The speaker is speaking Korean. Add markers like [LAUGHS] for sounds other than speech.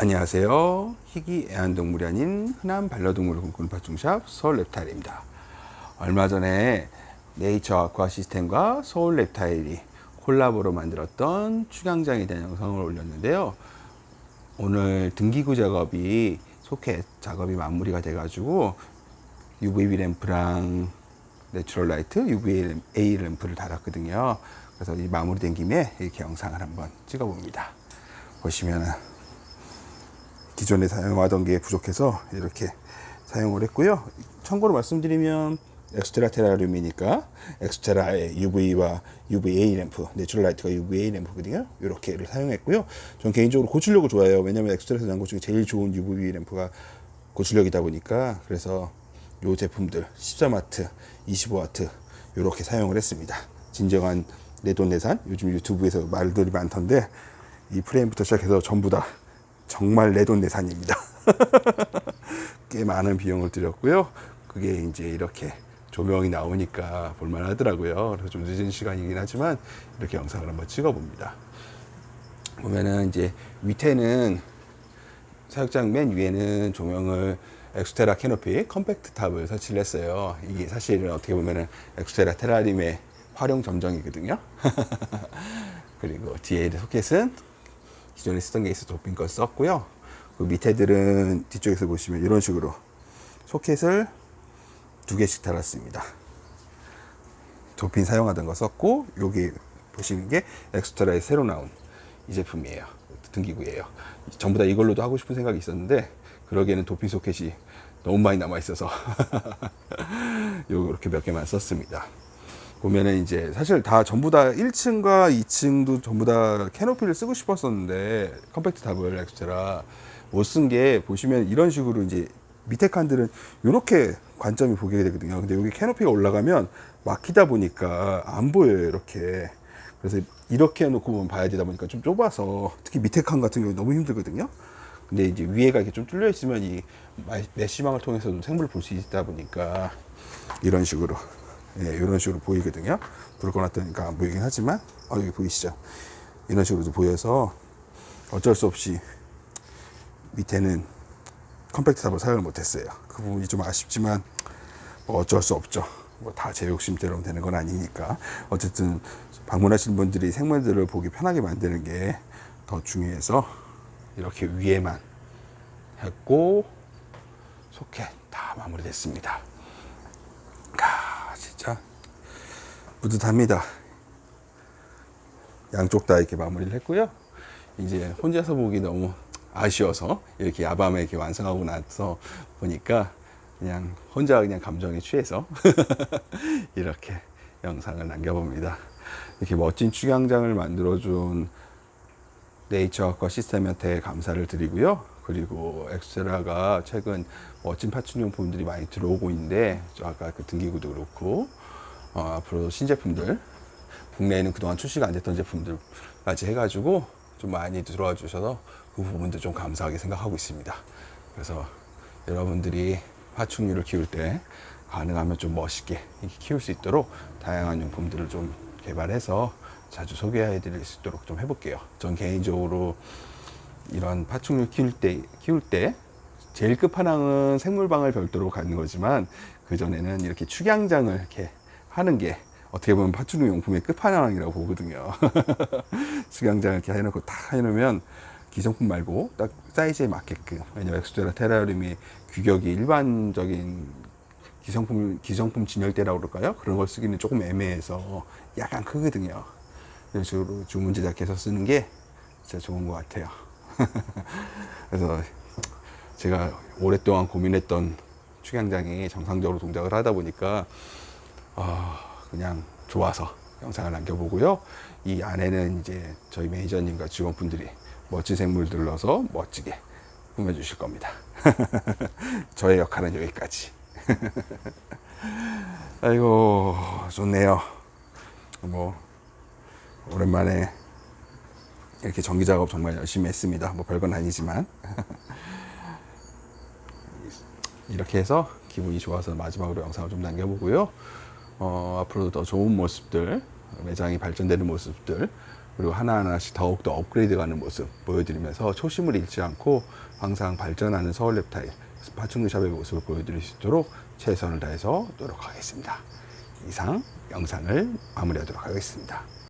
안녕하세요. 희귀 애완동물이 아닌 흔한 반려동물을 꿈꾸는 파충샵 서울 랩타일입니다. 얼마 전에 네이처 아쿠아 시스템과 서울 랩타일이 콜라보로 만들었던 축양장에 대한 영상을 올렸는데요. 오늘 등기구 작업이 소켓 작업이 마무리가 돼가지고 UVB 램프랑 내추럴 라이트, UVA 램프를 달았거든요. 그래서 이 마무리된 김에 이렇게 영상을 한번 찍어봅니다. 보시면은 기존에 사용하던 게 부족해서 이렇게 사용을 했고요. 참고로 말씀드리면 엑스테라 테라리움이니까 엑스테라의 UV와 UVA 램프, 내추럴 라이트가 UVA 램프거든요. 이렇게를 사용했고요. 전 개인적으로 고출력을 좋아해요. 왜냐하면 엑스테라에서 나온 것 중에 제일 좋은 UVA 램프가 고출력이다 보니까 그래서 이 제품들 14와트, 25와트 이렇게 사용을 했습니다. 진정한 내돈내산 요즘 유튜브에서 말들이 많던데 이 프레임부터 시작해서 전부 다 정말 내돈내산입니다. [LAUGHS] 꽤 많은 비용을 들였고요. 그게 이제 이렇게 조명이 나오니까 볼만하더라고요. 그래서 좀 늦은 시간이긴 하지만 이렇게 영상을 한번 찍어봅니다. 보면은 이제 밑에는 사육장 맨 위에는 조명을 엑스테라 캐노피 컴팩트 탑을 설치를 했어요. 이게 사실은 어떻게 보면은 엑스테라 테라림의 활용 점정이거든요. [LAUGHS] 그리고 뒤에 소켓은 기존에 쓰던 게 있어 도핑 걸 썼고요. 그 밑에들은 뒤쪽에서 보시면 이런 식으로 소켓을 두 개씩 달았습니다. 도핀 사용하던 거 썼고 여기 보시는 게 엑스트라의 새로 나온 이 제품이에요. 등기구예요. 전부 다 이걸로도 하고 싶은 생각이 있었는데 그러기에는 도핀 소켓이 너무 많이 남아 있어서 [LAUGHS] 요렇게 몇 개만 썼습니다. 보면은 이제 사실 다 전부 다 1층과 2층도 전부 다 캐노피를 쓰고 싶었었는데 컴팩트 탑을 엑스트라 못 쓴 게 보시면 이런 식으로 이제 밑에 칸들은 이렇게 관점이 보게 되거든요. 근데 여기 캐노피가 올라가면 막히다 보니까 안 보여요, 이렇게. 그래서 이렇게 해놓고 보면 봐야 되다 보니까 좀 좁아서 특히 밑에 칸 같은 경우 너무 힘들거든요. 근데 이제 위에가 이렇게 좀 뚫려 있으면 이 메시망을 통해서도 생물을 볼 수 있다 보니까 이런 식으로 예, 이런 식으로 보이거든요. 불을 꺼놨다니까 안 보이긴 하지만 아 여기 보이시죠? 이런 식으로도 보여서 어쩔 수 없이 밑에는 컴팩트 탑을 사용을 못했어요. 그 부분이 좀 아쉽지만 뭐 어쩔 수 없죠. 뭐 다 제 욕심대로 되는 건 아니니까 어쨌든 방문하시는 분들이 생물들을 보기 편하게 만드는 게 더 중요해서 이렇게 위에만 했고 소켓 다 마무리됐습니다. 아, 진짜 뿌듯합니다. 양쪽 다 이렇게 마무리를 했고요. 이제 혼자서 보기 너무 아쉬워서 이렇게 야밤에 이렇게 완성하고 나서 보니까 그냥 혼자 그냥 감정에 취해서 [LAUGHS] 이렇게 영상을 남겨봅니다. 이렇게 멋진 축양장을 만들어준 네이처과 시스템한테 감사를 드리고요. 그리고 엑스트라가 최근 멋진 파충용품들이 많이 들어오고 있는데 저 아까 그 등기구도 그렇고 어, 앞으로 신제품들 국내에는 그동안 출시가 안 됐던 제품들까지 해가지고 좀 많이 들어와 주셔서 그 부분도 좀 감사하게 생각하고 있습니다. 그래서 여러분들이 파충류를 키울 때 가능하면 좀 멋있게 키울 수 있도록 다양한 용품들을 좀 개발해서 자주 소개해 드릴 수 있도록 좀 해볼게요. 전 개인적으로 이런 파충류 키울 때, 키울 때 제일 끝판왕은 생물방을 별도로 갖는 거지만 그전에는 이렇게 축양장을 이렇게 하는 게 어떻게 보면 파충류 용품의 끝판왕이라고 보거든요. [LAUGHS] 축양장을 이렇게 해놓고 딱 해놓으면 기성품 말고 딱 사이즈에 맞게끔 왜냐면 엑스테라 테라리움이 규격이 일반적인 기성품 기성품 진열대라고 그럴까요? 그런 걸 쓰기는 조금 애매해서 약간 크거든요. 이런 식으로 주문 제작해서 쓰는 게 진짜 좋은 것 같아요. [LAUGHS] 그래서 제가 오랫동안 고민했던 축양장이 정상적으로 동작을 하다 보니까 아, 그냥 좋아서 영상을 남겨보고요. 이 안에는 이제 저희 매니저님과 직원분들이 멋진 생물들을 넣어서 멋지게 꾸며주실 겁니다. [LAUGHS] 저의 역할은 여기까지. [LAUGHS] 아이고, 좋네요. 뭐, 오랜만에 이렇게 전기 작업 정말 열심히 했습니다. 뭐 별건 아니지만. [LAUGHS] 이렇게 해서 기분이 좋아서 마지막으로 영상을 좀 남겨보고요. 어, 앞으로도 더 좋은 모습들, 매장이 발전되는 모습들 그리고 하나하나씩 더욱더 업그레이드가는 모습 보여드리면서 초심을 잃지 않고 항상 발전하는 서울 랩타일 파충류샵의 모습을 보여드릴 수 있도록 최선을 다해서 노력하겠습니다. 이상 영상을 마무리하도록 하겠습니다.